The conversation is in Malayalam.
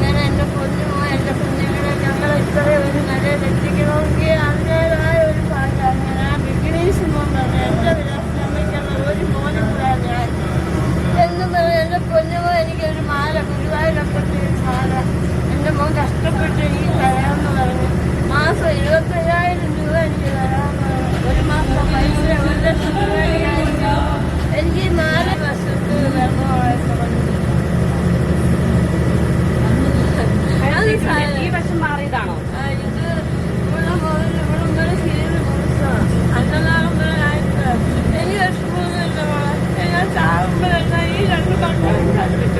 അങ്ങനെ എന്റെ കുഞ്ഞുമോ എന്റെ കുഞ്ഞുങ്ങളെ ഞങ്ങൾ ഇത്രയും ഒരു നിലയിൽ എത്തിക്കണമെങ്കിൽ അതിന്റെതായ ഒരു ഭാഗ്യം അങ്ങനെ ബിഗിനീസ് പറഞ്ഞു എന്റെ വിലാസമ്മയ്ക്കുള്ള ഒരു മോനും കൂടെ ഞാൻ. എന്ന് പറഞ്ഞ് എന്റെ പൊന്നുമോ എനിക്കൊരു മാല ഗുരുവായൂരപ്പന്റെ ഒരു മാല. എന്റെ മോൻ കഷ്ടപ്പെട്ട് എനിക്ക് തരാമെന്ന് പറഞ്ഞു. മാസം ഇരുപത്തയ്യായിരം രൂപ എനിക്ക് തരാമെന്ന് പറഞ്ഞു. ഒരു മാസം പൈസ ഒരു ലക്ഷം രൂപ años.